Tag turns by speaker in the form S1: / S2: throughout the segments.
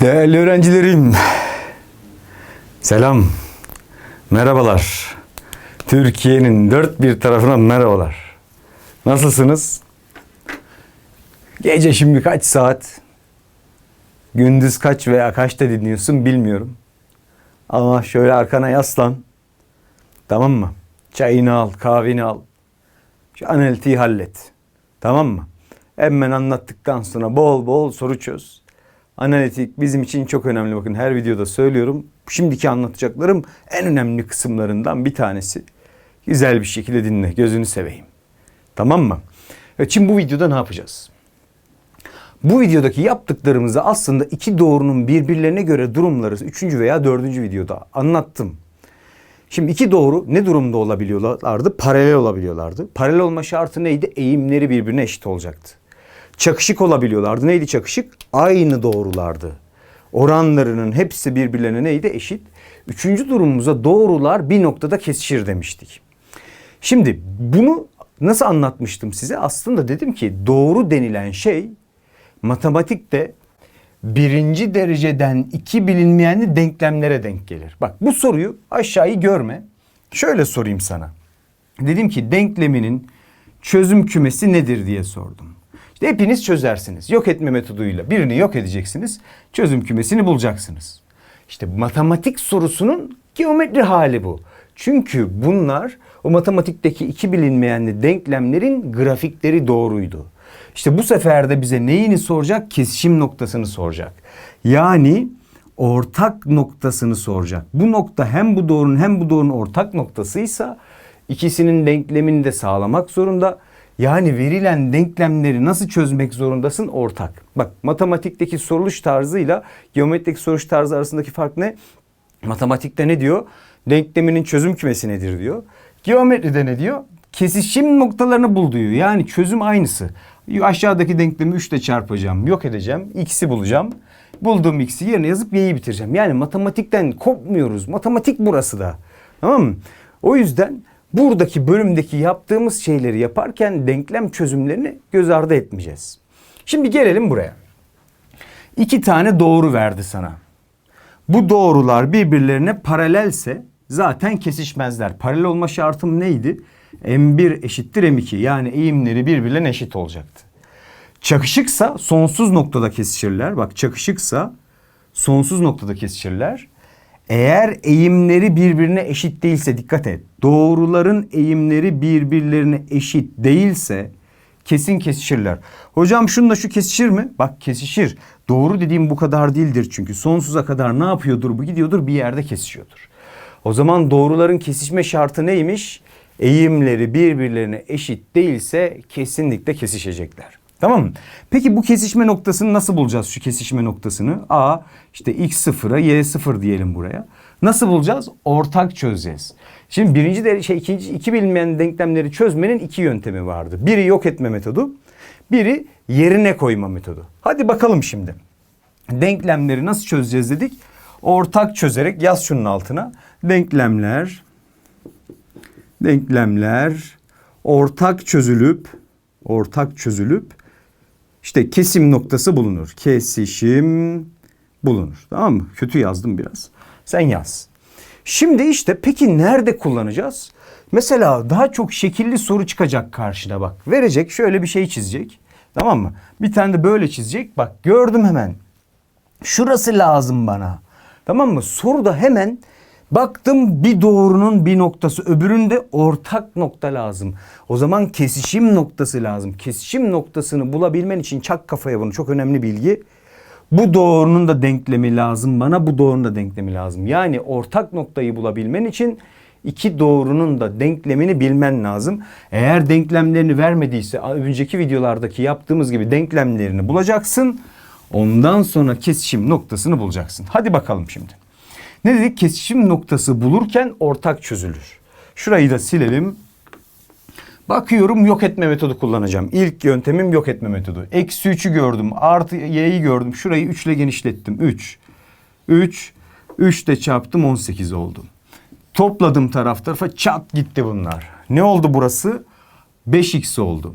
S1: Değerli öğrencilerim, selam, merhabalar. Türkiye'nin dört bir tarafına merhabalar. Nasılsınız? Gece şimdi kaç saat? Gündüz kaç veya kaçta dinliyorsun bilmiyorum. Ama şöyle arkana yaslan. Tamam mı? Çayını al, kahveni al. Şu analitiği hallet. Tamam mı? Hemen anlattıktan sonra bol bol soru çöz. Analitik bizim için çok önemli. Bakın her videoda söylüyorum. Şimdiki anlatacaklarım en önemli kısımlarından bir tanesi. Güzel bir şekilde dinle. Gözünü seveyim. Tamam mı? Evet, şimdi bu videoda ne yapacağız? Bu videodaki yaptıklarımızı aslında iki doğrunun birbirlerine göre durumları 3. veya 4. videoda anlattım. Şimdi iki doğru ne durumda olabiliyorlardı? Paralel olabiliyorlardı. Paralel olma şartı neydi? Eğimleri birbirine eşit olacaktı. Çakışık olabiliyorlardı. Neydi çakışık? Aynı doğrulardı. Oranlarının hepsi birbirlerine neydi? Eşit. Üçüncü durumumuza doğrular bir noktada kesişir demiştik. Şimdi bunu nasıl anlatmıştım size? Aslında dedim ki doğru denilen şey matematikte birinci dereceden iki bilinmeyenli denklemlere denk gelir. Bak bu soruyu aşağıyı görme. Şöyle sorayım sana. Dedim ki denkleminin çözüm kümesi nedir diye sordum. İşte hepiniz çözersiniz. Yok etme metoduyla birini yok edeceksiniz. Çözüm kümesini bulacaksınız. İşte matematik sorusunun geometri hali bu. Çünkü bunlar o matematikteki iki bilinmeyenli denklemlerin grafikleri doğruydu. İşte bu sefer de bize neyini soracak? Kesişim noktasını soracak. Yani ortak noktasını soracak. Bu nokta hem bu doğrunun hem bu doğrunun ortak noktasıysa ikisinin denklemini de sağlamak zorunda. Yani verilen denklemleri nasıl çözmek zorundasın? Ortak. Bak matematikteki soruluş tarzıyla geometrideki soruluş tarzı arasındaki fark ne? Matematikte ne diyor? Denkleminin çözüm kümesi nedir diyor. Geometride ne diyor? Kesişim noktalarını bul diyor. Yani çözüm aynısı. Aşağıdaki denklemi 3 ile çarpacağım, yok edeceğim, x'i bulacağım. Bulduğum x'i yerine yazıp y'yi bitireceğim. Yani matematikten kopmuyoruz. Matematik burası da. Tamam mı? O yüzden buradaki bölümdeki yaptığımız şeyleri yaparken denklem çözümlerini göz ardı etmeyeceğiz. Şimdi gelelim buraya. İki tane doğru verdi sana. Bu doğrular birbirlerine paralelse zaten kesişmezler. Paralel olma şartım neydi? M1 eşittir M2 yani eğimleri birbirlerine eşit olacaktı. Çakışıksa sonsuz noktada kesişirler. Bak çakışıksa sonsuz noktada kesişirler. Eğer eğimleri birbirine eşit değilse dikkat et. Doğruların eğimleri birbirlerine eşit değilse kesin kesişirler. Hocam şununla şu kesişir mi? Bak kesişir. Doğru dediğim bu kadar değildir çünkü sonsuza kadar ne yapıyordur bu gidiyordur bir yerde kesişiyordur. O zaman doğruların kesişme şartı neymiş? Eğimleri birbirlerine eşit değilse kesinlikle kesişecekler. Tamam mı? Peki bu kesişme noktasını nasıl bulacağız şu kesişme noktasını? A işte x sıfıra y sıfır diyelim buraya. Nasıl bulacağız? Ortak çözeceğiz. Şimdi birinci de şey ikinci iki bilinmeyen denklemleri çözmenin iki yöntemi vardı. Biri yok etme metodu, biri yerine koyma metodu. Hadi bakalım şimdi. Denklemleri nasıl çözeceğiz dedik? Ortak çözerek yaz şunun altına. Denklemler denklemler ortak çözülüp ortak çözülüp işte kesim noktası bulunur. Kesişim bulunur. Tamam mı? Kötü yazdım biraz. Sen yaz. Şimdi işte peki nerede kullanacağız? Mesela daha çok şekilli soru çıkacak karşına bak. Verecek şöyle bir şey çizecek. Tamam mı? Bir tane de böyle çizecek. Bak gördüm hemen. Şurası lazım bana. Tamam mı? Soruda hemen baktım bir doğrunun bir noktası öbüründe ortak nokta lazım. O zaman kesişim noktası lazım. Kesişim noktasını bulabilmen için çak kafaya bunu çok önemli bilgi. Bu doğrunun da denklemi lazım bana bu doğrunun da denklemi lazım. Yani ortak noktayı bulabilmen için iki doğrunun da denklemini bilmen lazım. Eğer denklemlerini vermediyse önceki videolardaki yaptığımız gibi denklemlerini bulacaksın. Ondan sonra kesişim noktasını bulacaksın. Hadi bakalım şimdi. Ne dedik? Kesişim noktası bulurken ortak çözülür. Şurayı da silelim. Bakıyorum yok etme metodu kullanacağım. İlk yöntemim yok etme metodu. Eksi 3'ü gördüm. Artı y'yi gördüm. Şurayı 3 ile genişlettim. 3. 3. 3 de çarptım 18 oldu. Topladım taraf tarafa çat gitti bunlar. Ne oldu burası? 5x oldu.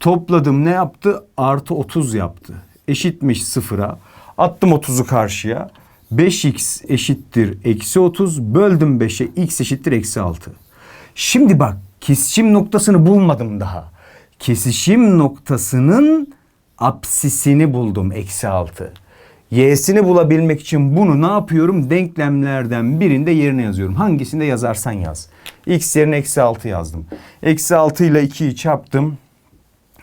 S1: Topladım ne yaptı? Artı 30 yaptı. eşitmiş sıfıra. Attım 30'u karşıya. 5x eşittir eksi 30 böldüm 5'e x eşittir eksi 6. Şimdi bak kesişim noktasını bulmadım daha. Kesişim noktasının apsisini buldum eksi 6. Y'sini bulabilmek için bunu ne yapıyorum? Denklemlerden birinde yerine yazıyorum. Hangisinde yazarsan yaz. X yerine eksi 6 yazdım. Eksi 6 ile 2'yi çarptım.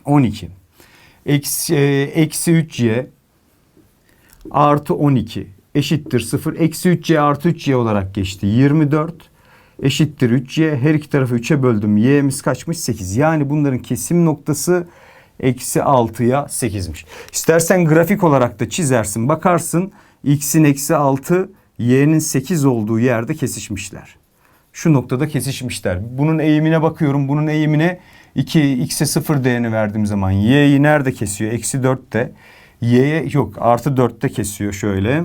S1: 12. Eksi, e, eksi 3y artı 12 eşittir 0. Eksi 3y artı 3y olarak geçti. 24 eşittir 3y. Her iki tarafı 3'e böldüm. y'miz kaçmış? 8. Yani bunların kesim noktası eksi 6'ya 8'miş. İstersen grafik olarak da çizersin. Bakarsın x'in eksi 6 y'nin 8 olduğu yerde kesişmişler. Şu noktada kesişmişler. Bunun eğimine bakıyorum. Bunun eğimine 2 x'e 0 değerini verdiğim zaman y'yi nerede kesiyor? Eksi 4'te. y'ye yok artı 4'te kesiyor şöyle.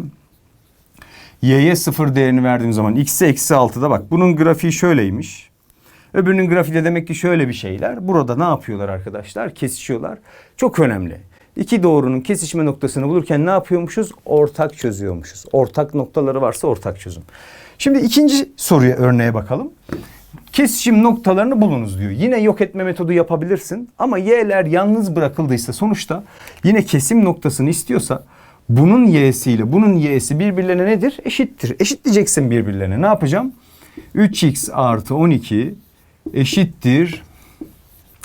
S1: Y'ye 0 değerini verdiğim zaman x'e eksi 6'da bak. Bunun grafiği şöyleymiş. Öbürünün grafiği de demek ki şöyle bir şeyler. Burada ne yapıyorlar arkadaşlar? Kesişiyorlar. Çok önemli. İki doğrunun kesişme noktasını bulurken ne yapıyormuşuz? Ortak çözüyormuşuz. Ortak noktaları varsa ortak çözüm. Şimdi ikinci soruya örneğe bakalım. Kesişim noktalarını bulunuz diyor. Yine yok etme metodu yapabilirsin ama y'ler yalnız bırakıldıysa sonuçta yine kesim noktasını istiyorsa bunun y'siyle bunun y'si birbirlerine nedir? Eşittir. Eşitleyeceksin birbirlerine. Ne yapacağım? 3x artı 12 eşittir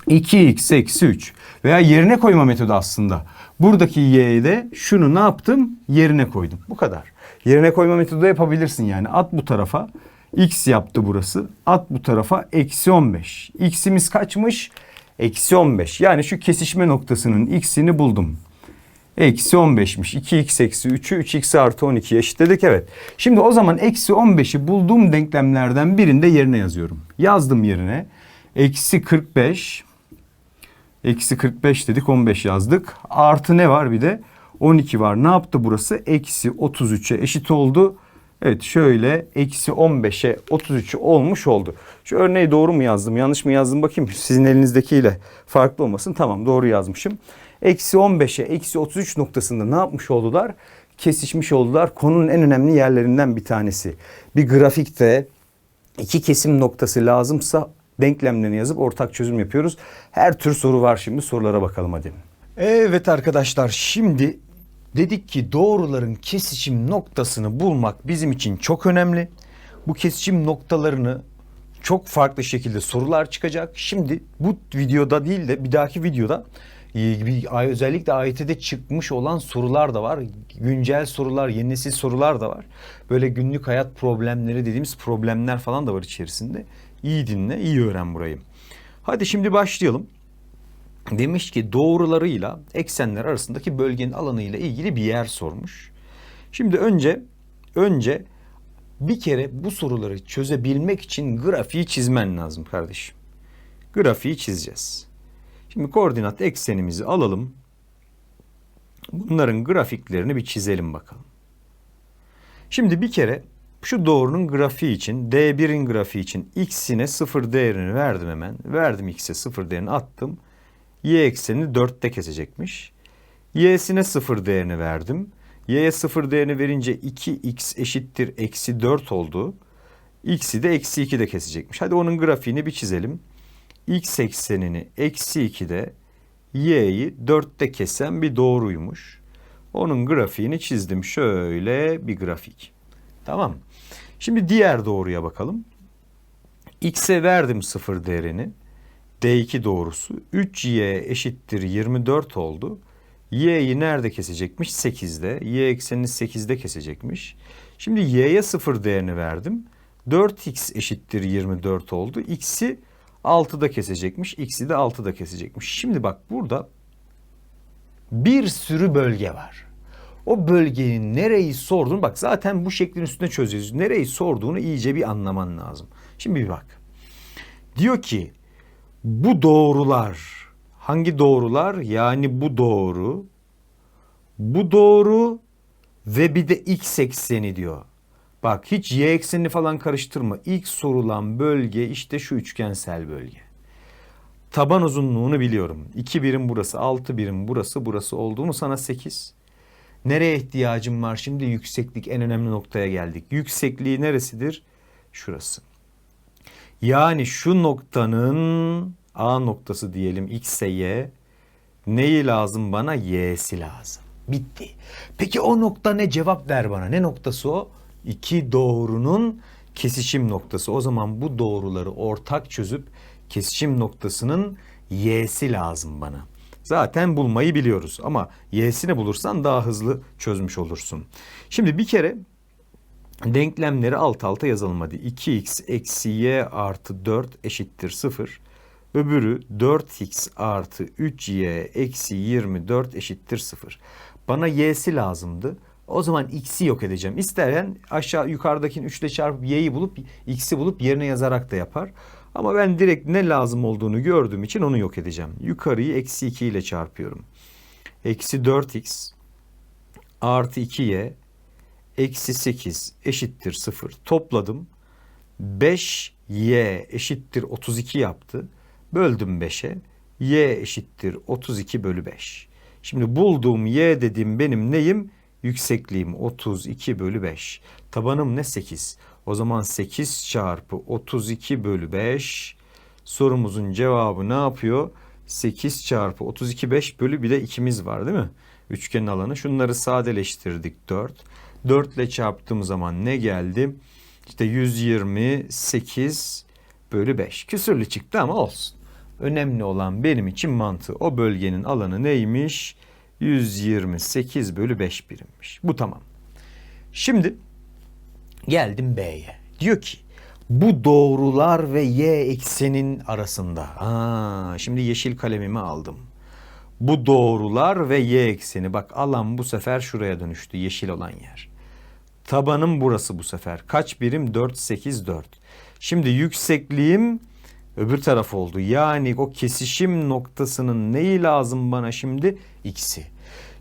S1: 2x eksi 3 veya yerine koyma metodu aslında. Buradaki y'yi de şunu ne yaptım? Yerine koydum. Bu kadar. Yerine koyma metodu yapabilirsin yani. At bu tarafa. X yaptı burası. At bu tarafa eksi 15. X'imiz kaçmış? Eksi 15. Yani şu kesişme noktasının x'ini buldum. Eksi 15'miş. 2x eksi 3'ü 3x artı 12 eşitledik evet. Şimdi o zaman eksi 15'i bulduğum denklemlerden birinde yerine yazıyorum. Yazdım yerine. Eksi 45. Eksi 45 dedik 15 yazdık. Artı ne var bir de? 12 var. Ne yaptı burası? Eksi 33'e eşit oldu. Evet şöyle eksi 15'e 33 olmuş oldu. Şu örneği doğru mu yazdım yanlış mı yazdım bakayım. Sizin elinizdekiyle farklı olmasın. Tamam doğru yazmışım. Eksi 15'e eksi 33 noktasında ne yapmış oldular? Kesişmiş oldular. Konunun en önemli yerlerinden bir tanesi. Bir grafikte iki kesim noktası lazımsa denklemlerini yazıp ortak çözüm yapıyoruz. Her tür soru var şimdi sorulara bakalım hadi. Evet arkadaşlar şimdi dedik ki doğruların kesişim noktasını bulmak bizim için çok önemli. Bu kesişim noktalarını çok farklı şekilde sorular çıkacak. Şimdi bu videoda değil de bir dahaki videoda özellikle AYT'de çıkmış olan sorular da var. Güncel sorular, yeni nesil sorular da var. Böyle günlük hayat problemleri dediğimiz problemler falan da var içerisinde. İyi dinle, iyi öğren burayı. Hadi şimdi başlayalım. Demiş ki doğrularıyla eksenler arasındaki bölgenin alanıyla ilgili bir yer sormuş. Şimdi önce önce bir kere bu soruları çözebilmek için grafiği çizmen lazım kardeşim. Grafiği çizeceğiz. Şimdi koordinat eksenimizi alalım. Bunların grafiklerini bir çizelim bakalım. Şimdi bir kere şu doğrunun grafiği için D1'in grafiği için x'ine 0 değerini verdim hemen. Verdim x'e 0 değerini attım. Y eksenini 4'te kesecekmiş. Y'sine 0 değerini verdim. Y'ye 0 değerini verince 2x eşittir eksi 4 oldu. X'i de eksi 2'de kesecekmiş. Hadi onun grafiğini bir çizelim. X eksenini eksi 2'de y'yi 4'te kesen bir doğruymuş. Onun grafiğini çizdim. Şöyle bir grafik. Tamam. Şimdi diğer doğruya bakalım. X'e verdim 0 değerini. D2 doğrusu 3y eşittir 24 oldu. Y'yi nerede kesecekmiş? 8'de. Y eksenini 8'de kesecekmiş. Şimdi y'ye 0 değerini verdim. 4x eşittir 24 oldu. X'i 6'da kesecekmiş. X'i de 6'da kesecekmiş. Şimdi bak burada bir sürü bölge var. O bölgenin nereyi sorduğunu bak zaten bu şeklin üstüne çözüyoruz. Nereyi sorduğunu iyice bir anlaman lazım. Şimdi bir bak. Diyor ki bu doğrular hangi doğrular? Yani bu doğru, bu doğru ve bir de x ekseni diyor. Bak hiç y eksenini falan karıştırma. İlk sorulan bölge işte şu üçgensel bölge. Taban uzunluğunu biliyorum. 2 birim burası, 6 birim burası, burası oldu mu sana 8. Nereye ihtiyacım var şimdi? Yükseklik en önemli noktaya geldik. Yüksekliği neresidir? Şurası. Yani şu noktanın A noktası diyelim x'e y. Neyi lazım bana? Y'si lazım. Bitti. Peki o nokta ne? Cevap ver bana. Ne noktası o? İki doğrunun kesişim noktası. O zaman bu doğruları ortak çözüp kesişim noktasının y'si lazım bana. Zaten bulmayı biliyoruz ama y'sini bulursan daha hızlı çözmüş olursun. Şimdi bir kere denklemleri alt alta yazalım hadi. 2x eksi y artı 4 eşittir 0. Öbürü 4x artı 3y eksi 24 eşittir 0. Bana y'si lazımdı. O zaman x'i yok edeceğim. İsteyen aşağı yukarıdakini 3 ile çarpıp y'yi bulup x'i bulup yerine yazarak da yapar. Ama ben direkt ne lazım olduğunu gördüğüm için onu yok edeceğim. Yukarıyı eksi 2 ile çarpıyorum. Eksi 4x artı 2y eksi 8 eşittir 0. Topladım. 5y eşittir 32 yaptı. Böldüm 5'e. y eşittir 32 bölü 5. Şimdi bulduğum y dediğim benim neyim? Yüksekliğim 32 bölü 5. Tabanım ne? 8. O zaman 8 çarpı 32 bölü 5. Sorumuzun cevabı ne yapıyor? 8 çarpı 32 5 bölü bir de ikimiz var değil mi? Üçgenin alanı. Şunları sadeleştirdik 4. 4 ile çarptığım zaman ne geldi? İşte 128 bölü 5. Küsürlü çıktı ama olsun. Önemli olan benim için mantığı. O bölgenin alanı neymiş? 128 bölü 5 birimmiş. Bu tamam. Şimdi geldim B'ye. Diyor ki bu doğrular ve y eksenin arasında. Aa, şimdi yeşil kalemimi aldım. Bu doğrular ve y ekseni. Bak alan bu sefer şuraya dönüştü. Yeşil olan yer. Tabanım burası bu sefer. Kaç birim? 4, 8, 4. Şimdi yüksekliğim öbür taraf oldu. Yani o kesişim noktasının neyi lazım bana şimdi? X'i.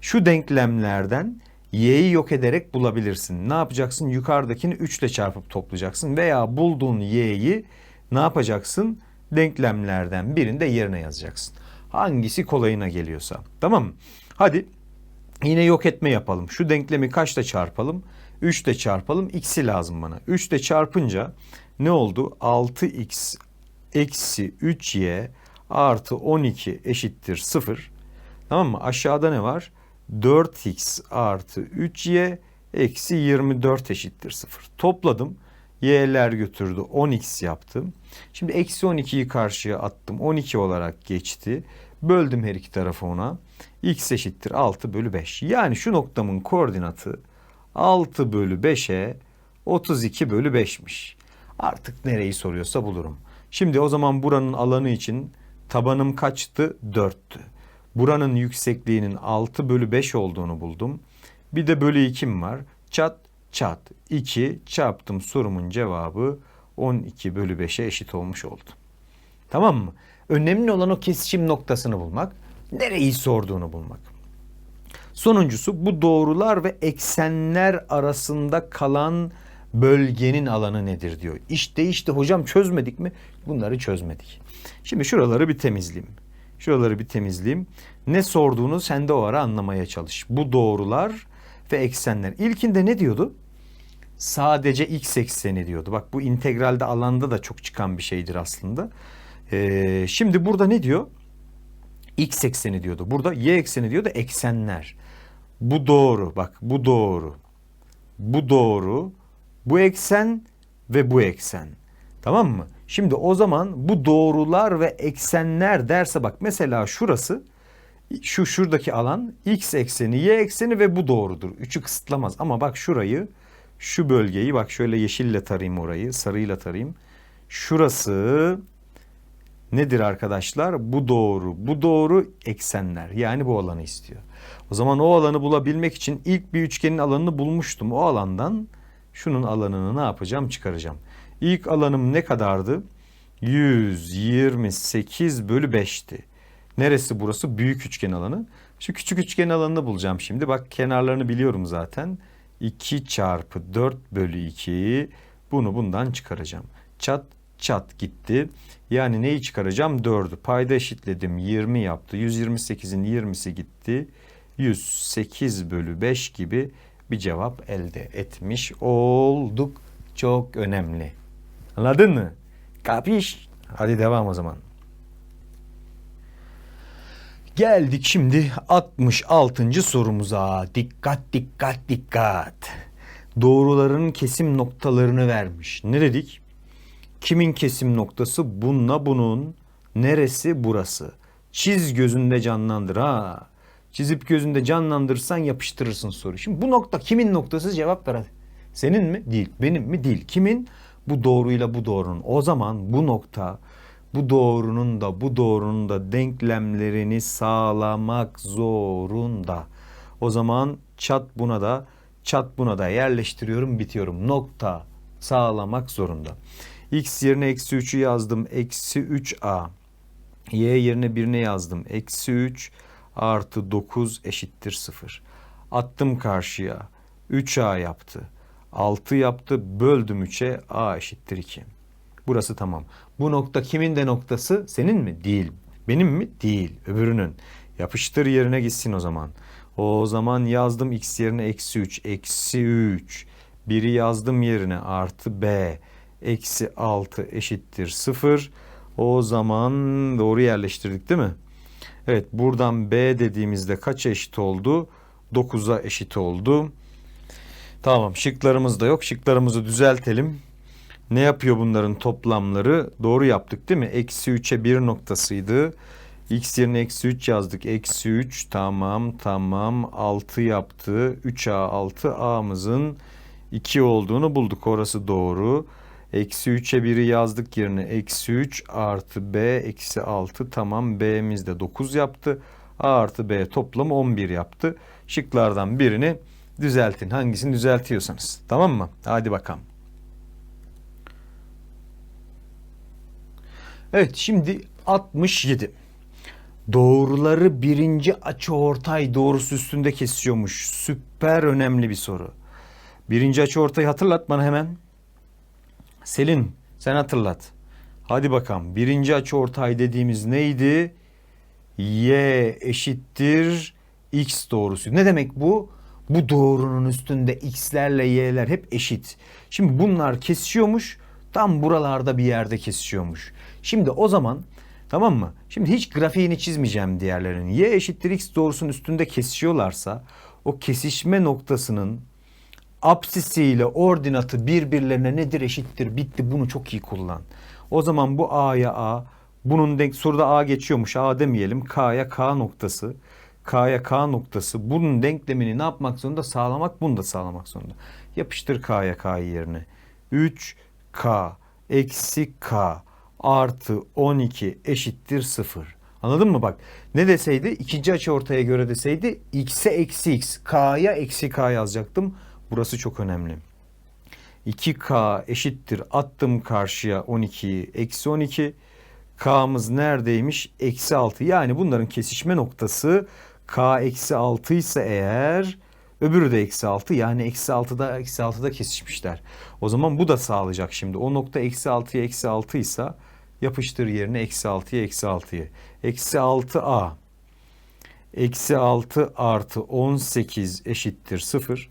S1: Şu denklemlerden y'yi yok ederek bulabilirsin. Ne yapacaksın? Yukarıdakini 3 ile çarpıp toplayacaksın. Veya bulduğun y'yi ne yapacaksın? Denklemlerden birinde yerine yazacaksın. Hangisi kolayına geliyorsa. Tamam mı? Hadi yine yok etme yapalım. Şu denklemi kaçla çarpalım? 3 ile çarpalım. X'i lazım bana. 3 ile çarpınca ne oldu? 6x eksi 3y artı 12 eşittir 0. Tamam mı? Aşağıda ne var? 4x artı 3y eksi 24 eşittir 0. Topladım. Y'ler götürdü. 10x yaptım. Şimdi eksi 12'yi karşıya attım. 12 olarak geçti. Böldüm her iki tarafı ona. x eşittir 6 bölü 5. Yani şu noktamın koordinatı 6 bölü 5'e 32 bölü 5'miş. Artık nereyi soruyorsa bulurum. Şimdi o zaman buranın alanı için tabanım kaçtı? 4'tü. Buranın yüksekliğinin 6 bölü 5 olduğunu buldum. Bir de bölü 2'm var. Çat çat 2 çarptım sorumun cevabı 12 bölü 5'e eşit olmuş oldu. Tamam mı? Önemli olan o kesişim noktasını bulmak. Nereyi sorduğunu bulmak. Sonuncusu bu doğrular ve eksenler arasında kalan bölgenin alanı nedir diyor. İşte işte hocam çözmedik mi? Bunları çözmedik. Şimdi şuraları bir temizleyeyim. Şuraları bir temizleyeyim. Ne sorduğunu sen de o ara anlamaya çalış. Bu doğrular ve eksenler. İlkinde ne diyordu? Sadece x ekseni diyordu. Bak bu integralde alanda da çok çıkan bir şeydir aslında. Ee, şimdi burada ne diyor? X ekseni diyordu. Burada y ekseni diyordu eksenler. Bu doğru. Bak bu doğru. Bu doğru. Bu eksen ve bu eksen. Tamam mı? Şimdi o zaman bu doğrular ve eksenler derse bak mesela şurası şu şuradaki alan x ekseni, y ekseni ve bu doğrudur. Üçü kısıtlamaz ama bak şurayı şu bölgeyi bak şöyle yeşille tarayayım orayı, sarıyla tarayayım. Şurası nedir arkadaşlar? Bu doğru. Bu doğru eksenler. Yani bu alanı istiyor. O zaman o alanı bulabilmek için ilk bir üçgenin alanını bulmuştum. O alandan şunun alanını ne yapacağım? Çıkaracağım. İlk alanım ne kadardı? 128 bölü 5'ti. Neresi burası? Büyük üçgen alanı. Şu küçük üçgen alanını bulacağım şimdi. Bak kenarlarını biliyorum zaten. 2 çarpı 4 bölü 2. Bunu bundan çıkaracağım. Çat çat gitti. Yani neyi çıkaracağım? 4'ü. Payda eşitledim. 20 yaptı. 128'in 20'si gitti. 108 bölü 5 gibi bir cevap elde etmiş olduk. Çok önemli. Anladın mı? Kapiş? Hadi devam o zaman. Geldik şimdi 66. sorumuza. Dikkat dikkat dikkat. Doğruların kesim noktalarını vermiş. Ne dedik? Kimin kesim noktası? Bununla bunun. Neresi? Burası. Çiz gözünde canlandır ha. Çizip gözünde canlandırırsan yapıştırırsın soru. Şimdi bu nokta kimin noktası? Cevap ver hadi. Senin mi? Değil. Benim mi? Değil. Kimin? Bu doğruyla bu doğrunun. O zaman bu nokta bu doğrunun da bu doğrunun da denklemlerini sağlamak zorunda. O zaman çat buna da çat buna da yerleştiriyorum bitiyorum. Nokta sağlamak zorunda. X yerine eksi 3'ü yazdım. Eksi 3a. Y yerine 1'ini yazdım. Eksi 3 artı 9 eşittir 0. Attım karşıya. 3a yaptı. 6 yaptı. Böldüm 3'e. a eşittir 2. Burası tamam. Bu nokta kimin de noktası? Senin mi? Değil. Benim mi? Değil. Öbürünün. Yapıştır yerine gitsin o zaman. O zaman yazdım x yerine eksi 3. Eksi 3. Biri yazdım yerine artı b. Eksi 6 eşittir 0. O zaman doğru yerleştirdik değil mi? Evet buradan b dediğimizde kaç eşit oldu? 9'a eşit oldu. Tamam şıklarımız da yok. Şıklarımızı düzeltelim. Ne yapıyor bunların toplamları? Doğru yaptık değil mi? Eksi 3'e 1 noktasıydı. X yerine eksi 3 yazdık. Eksi 3 tamam tamam 6 yaptı. 3A 6 A'mızın 2 olduğunu bulduk. Orası doğru. Eksi 3'e 1'i yazdık yerine. Eksi 3 artı B eksi 6 tamam B'miz de 9 yaptı. A artı B toplamı 11 yaptı. Şıklardan birini düzeltin. Hangisini düzeltiyorsanız. Tamam mı? Hadi bakalım. Evet şimdi 67. Doğruları birinci açıortay doğrusu üstünde kesiyormuş. Süper önemli bir soru. Birinci açıortayı hatırlat bana hemen. Selin sen hatırlat. Hadi bakalım. Birinci açıortay dediğimiz neydi? Y eşittir x doğrusu. Ne demek bu? Bu doğrunun üstünde x'lerle y'ler hep eşit. Şimdi bunlar kesişiyormuş. Tam buralarda bir yerde kesişiyormuş. Şimdi o zaman tamam mı? Şimdi hiç grafiğini çizmeyeceğim diğerlerinin. Y eşittir x doğrusunun üstünde kesişiyorlarsa o kesişme noktasının apsisiyle ordinatı birbirlerine nedir eşittir bitti bunu çok iyi kullan. O zaman bu A'ya A bunun denk soruda A geçiyormuş A demeyelim K'ya K noktası K'ya K noktası bunun denklemini ne yapmak zorunda sağlamak bunu da sağlamak zorunda. Yapıştır K'ya K'yı yerine 3K eksi K artı 12 eşittir 0. Anladın mı bak? Ne deseydi? ikinci açı ortaya göre deseydi x'e eksi x, k'ya eksi k yazacaktım. Burası çok önemli. 2k eşittir attım karşıya 12'yi eksi 12. K'mız neredeymiş? Eksi 6. Yani bunların kesişme noktası k eksi 6 ise eğer öbürü de eksi 6 yani eksi 6'da eksi 6'da kesişmişler. O zaman bu da sağlayacak şimdi. O nokta eksi 6'ya eksi 6 ise yapıştır yerine eksi 6'ya eksi 6'yı. Eksi 6a eksi 6 artı 18 eşittir 0.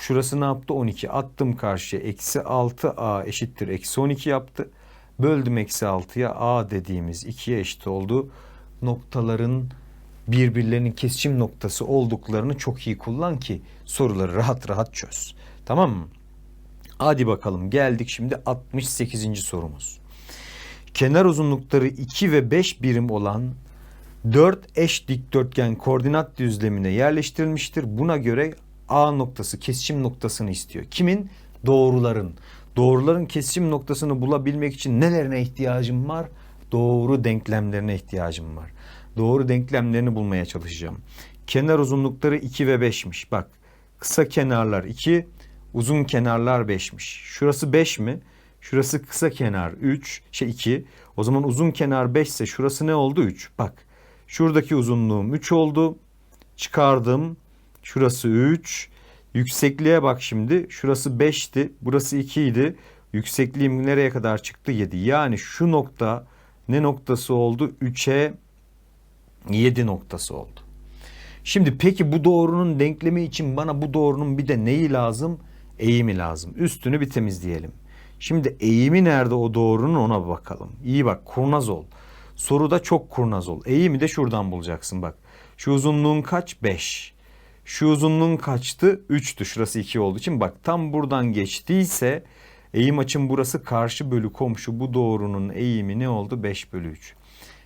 S1: Şurası ne yaptı? 12. Attım karşıya. Eksi 6a eşittir. Eksi 12 yaptı. Böldüm eksi 6'ya. a dediğimiz 2'ye eşit oldu. Noktaların birbirlerinin kesişim noktası olduklarını çok iyi kullan ki soruları rahat rahat çöz. Tamam mı? Hadi bakalım geldik şimdi 68. sorumuz. Kenar uzunlukları 2 ve 5 birim olan 4 eş dikdörtgen koordinat düzlemine yerleştirilmiştir. Buna göre A noktası kesişim noktasını istiyor. Kimin? Doğruların. Doğruların kesişim noktasını bulabilmek için nelerine ihtiyacım var? Doğru denklemlerine ihtiyacım var. Doğru denklemlerini bulmaya çalışacağım. Kenar uzunlukları 2 ve 5'miş. Bak kısa kenarlar 2, uzun kenarlar 5'miş. Şurası 5 mi? Şurası kısa kenar 3, şey 2. O zaman uzun kenar 5 ise şurası ne oldu? 3. Bak şuradaki uzunluğum 3 oldu. Çıkardım. Şurası 3. Yüksekliğe bak şimdi. Şurası 5'ti. Burası 2 idi. Yüksekliğim nereye kadar çıktı? 7. Yani şu nokta ne noktası oldu? 3'e 7 noktası oldu. Şimdi peki bu doğrunun denklemi için bana bu doğrunun bir de neyi lazım? Eğimi lazım. Üstünü bir temizleyelim. Şimdi eğimi nerede o doğrunun ona bakalım. İyi bak kurnaz ol. Soruda çok kurnaz ol. Eğimi de şuradan bulacaksın bak. Şu uzunluğun kaç? 5. Şu uzunluğun kaçtı? 3'tü. Şurası 2 olduğu için bak tam buradan geçtiyse eğim açım burası karşı bölü komşu bu doğrunun eğimi ne oldu? 5 bölü 3.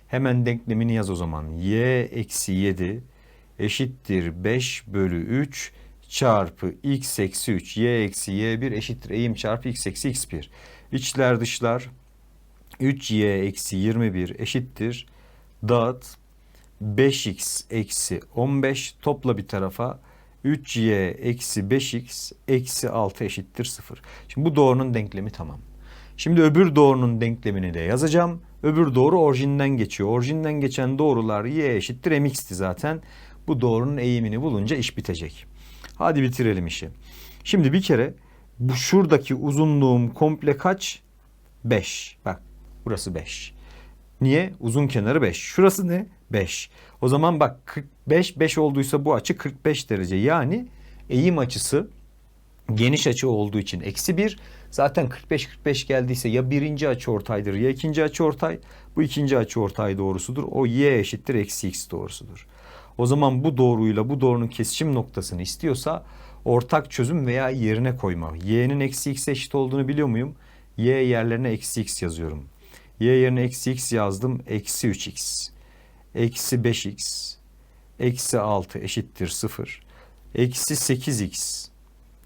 S1: Hemen denklemini yaz o zaman. y eksi 7 eşittir 5 bölü 3 çarpı x eksi 3 y eksi y1 eşittir eğim çarpı x eksi x1. İçler dışlar 3y eksi 21 eşittir dağıt 5x eksi 15 topla bir tarafa 3y eksi 5x eksi 6 eşittir 0. Şimdi bu doğrunun denklemi tamam. Şimdi öbür doğrunun denklemini de yazacağım. Öbür doğru orijinden geçiyor. Orijinden geçen doğrular y eşittir mx'ti zaten. Bu doğrunun eğimini bulunca iş bitecek. Hadi bitirelim işi. Şimdi bir kere bu şuradaki uzunluğum komple kaç? 5. Bak burası 5. Niye? Uzun kenarı 5. Şurası ne? 5. O zaman bak 45 5 olduysa bu açı 45 derece. Yani eğim açısı geniş açı olduğu için eksi 1. Zaten 45-45 geldiyse ya birinci açı ortaydır ya ikinci açı ortay. Bu ikinci açı ortay doğrusudur. O y eşittir eksi x doğrusudur. O zaman bu doğruyla bu doğrunun kesişim noktasını istiyorsa ortak çözüm veya yerine koyma. y'nin eksi x eşit olduğunu biliyor muyum? y yerlerine eksi x yazıyorum. y yerine eksi x yazdım. Eksi 3x. Eksi 5x. Eksi 6 eşittir 0. Eksi 8x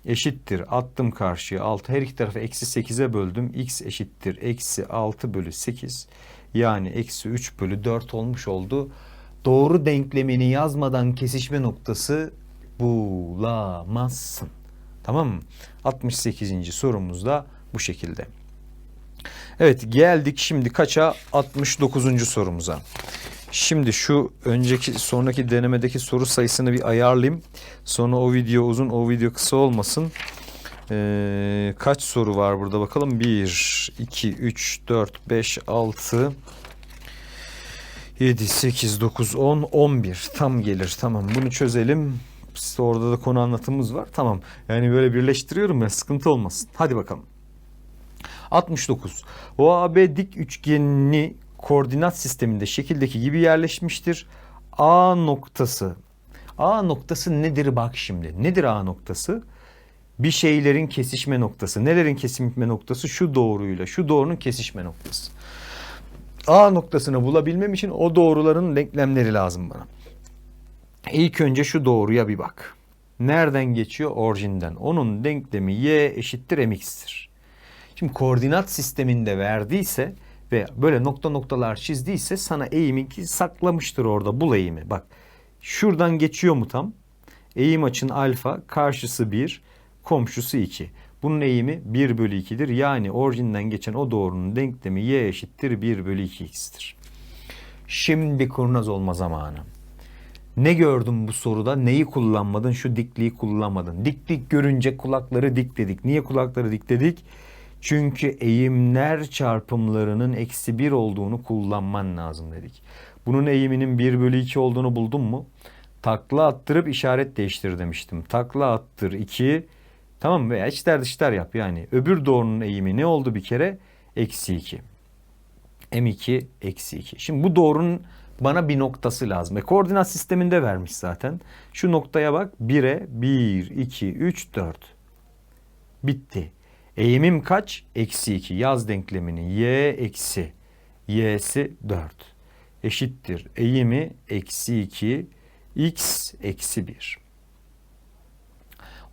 S1: eşittir. Attım karşıya 6. Her iki tarafı eksi 8'e böldüm. x eşittir. Eksi 6 bölü 8. Yani eksi 3 bölü 4 olmuş oldu. Doğru denklemini yazmadan kesişme noktası bulamazsın. Tamam mı? 68. sorumuz da bu şekilde. Evet geldik şimdi kaça? 69. sorumuza. Şimdi şu önceki sonraki denemedeki soru sayısını bir ayarlayayım. Sonra o video uzun o video kısa olmasın. Ee, kaç soru var burada bakalım. 1, 2, 3, 4, 5, 6, 7, 8, 9, 10, 11. Tam gelir. Tamam bunu çözelim. İşte orada da konu anlatımımız var. Tamam. Yani böyle birleştiriyorum ya sıkıntı olmasın. Hadi bakalım. 69. OAB dik üçgenini koordinat sisteminde şekildeki gibi yerleşmiştir. A noktası. A noktası nedir bak şimdi. Nedir A noktası? Bir şeylerin kesişme noktası. Nelerin kesişme noktası? Şu doğruyla şu doğrunun kesişme noktası. A noktasını bulabilmem için o doğruların denklemleri lazım bana. İlk önce şu doğruya bir bak. Nereden geçiyor? Orijinden. Onun denklemi y eşittir mx'tir. Şimdi koordinat sisteminde verdiyse ve böyle nokta noktalar çizdiyse sana eğiminki saklamıştır orada. Bul eğimi. Bak şuradan geçiyor mu tam? Eğim açın alfa karşısı 1 komşusu 2. Bunun eğimi 1 bölü 2'dir. Yani orijinden geçen o doğrunun denklemi y eşittir 1 bölü 2x'tir. Şimdi kurnaz olma zamanı. Ne gördün bu soruda? Neyi kullanmadın? Şu dikliği kullanmadın. Diklik görünce kulakları dik dedik. Niye kulakları dik dedik? Çünkü eğimler çarpımlarının eksi 1 olduğunu kullanman lazım dedik. Bunun eğiminin 1 bölü 2 olduğunu buldun mu? Takla attırıp işaret değiştir demiştim. Takla attır 2 tamam? Veya içler dışlar yap yani. Öbür doğrunun eğimi ne oldu bir kere? Eksi 2. M2 eksi 2. Şimdi bu doğrunun bana bir noktası lazım. E, koordinat sisteminde vermiş zaten. Şu noktaya bak. 1'e 1, 2, 3, 4. Bitti. Eğimim kaç? Eksi 2. Yaz denklemini. Y eksi. Y'si 4. Eşittir. Eğimi eksi 2. X eksi 1.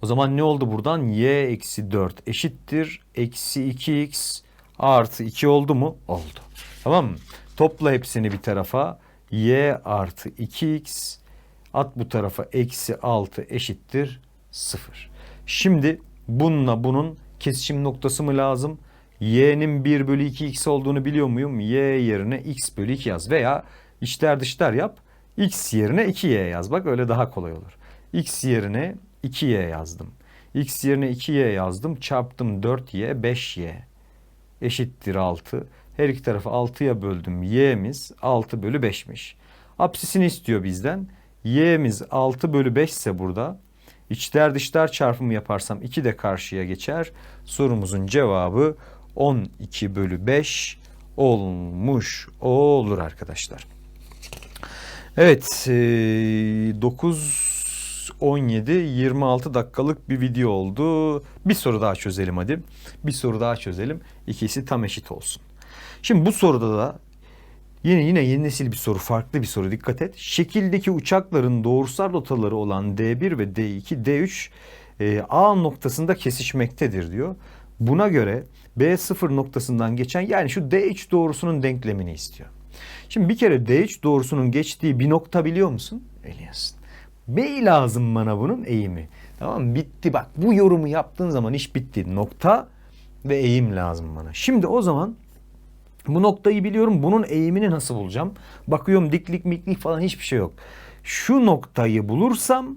S1: O zaman ne oldu buradan? Y eksi 4 eşittir. Eksi 2x artı 2 oldu mu? Oldu. Tamam mı? Topla hepsini bir tarafa. Y artı 2x at bu tarafa eksi 6 eşittir 0. Şimdi bununla bunun kesişim noktası mı lazım? Y'nin 1 bölü 2x olduğunu biliyor muyum? Y yerine x bölü 2 yaz veya içler dışlar yap. X yerine 2y yaz. Bak öyle daha kolay olur. X yerine 2y yazdım. X yerine 2y yazdım. Çarptım 4y 5y. eşittir 6. Her iki tarafı 6'ya böldüm. Y'miz 6 bölü 5'miş. Apsisini istiyor bizden. Y'miz 6 bölü 5 ise burada içler dışlar çarpımı yaparsam 2 de karşıya geçer. Sorumuzun cevabı 12 bölü 5 olmuş olur arkadaşlar. Evet e, 9 17 26 dakikalık bir video oldu. Bir soru daha çözelim hadi. Bir soru daha çözelim. İkisi tam eşit olsun. Şimdi bu soruda da yine yine yeni nesil bir soru, farklı bir soru. Dikkat et. Şekildeki uçakların doğrusal rotaları olan D1 ve D2, D3 e, A noktasında kesişmektedir diyor. Buna göre B0 noktasından geçen yani şu D3 doğrusunun denklemini istiyor. Şimdi bir kere D3 doğrusunun geçtiği bir nokta biliyor musun? Biliyorsun. B lazım bana bunun eğimi. Tamam mı? Bitti bak bu yorumu yaptığın zaman iş bitti. Nokta ve eğim lazım bana. Şimdi o zaman bu noktayı biliyorum. Bunun eğimini nasıl bulacağım? Bakıyorum diklik miklik falan hiçbir şey yok. Şu noktayı bulursam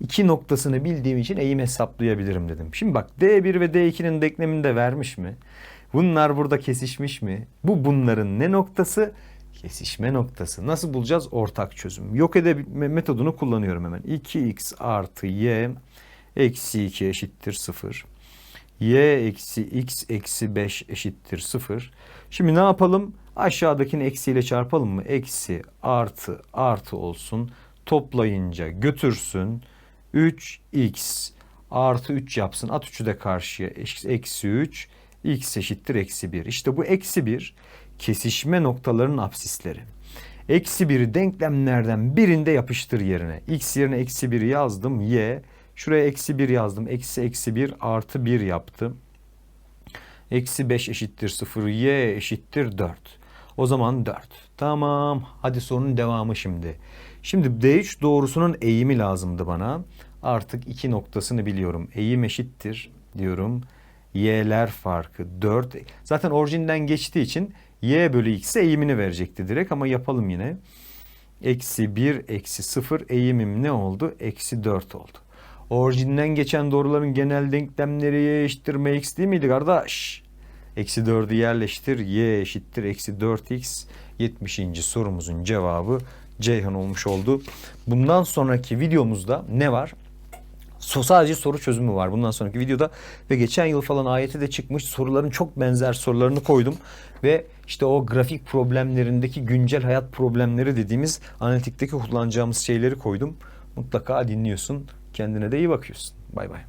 S1: iki noktasını bildiğim için eğim hesaplayabilirim dedim. Şimdi bak D1 ve D2'nin denklemini de vermiş mi? Bunlar burada kesişmiş mi? Bu bunların ne noktası? Kesişme noktası. Nasıl bulacağız? Ortak çözüm. Yok edebilme metodunu kullanıyorum hemen. 2x artı y eksi 2 eşittir 0. y eksi x eksi 5 eşittir 0. Şimdi ne yapalım? Aşağıdakini eksiyle çarpalım mı? Eksi artı artı olsun. Toplayınca götürsün. 3x artı 3 yapsın. At 3'ü de karşıya. Eksi 3 x eşittir eksi 1. İşte bu eksi 1 kesişme noktalarının absisleri. Eksi 1'i denklemlerden birinde yapıştır yerine. X yerine eksi 1 yazdım. Y. Şuraya eksi 1 yazdım. Eksi eksi 1 artı 1 yaptım. Eksi 5 eşittir 0. Y eşittir 4. O zaman 4. Tamam. Hadi sorunun devamı şimdi. Şimdi D3 doğrusunun eğimi lazımdı bana. Artık iki noktasını biliyorum. Eğim eşittir diyorum. Y'ler farkı 4. Zaten orijinden geçtiği için y bölü x'e eğimini verecekti direkt ama yapalım yine. Eksi 1 eksi 0 eğimim ne oldu? Eksi 4 oldu. Orijinden geçen doğruların genel denklemleri y eşittir mx değil miydi kardeş? Eksi 4'ü yerleştir. Y eşittir. Eksi 4x. 70. sorumuzun cevabı Ceyhan olmuş oldu. Bundan sonraki videomuzda ne var? So, sadece soru çözümü var bundan sonraki videoda ve geçen yıl falan ayeti de çıkmış soruların çok benzer sorularını koydum ve işte o grafik problemlerindeki güncel hayat problemleri dediğimiz analitikteki kullanacağımız şeyleri koydum. Mutlaka dinliyorsun. Kendine de iyi bakıyorsun. Bay bay.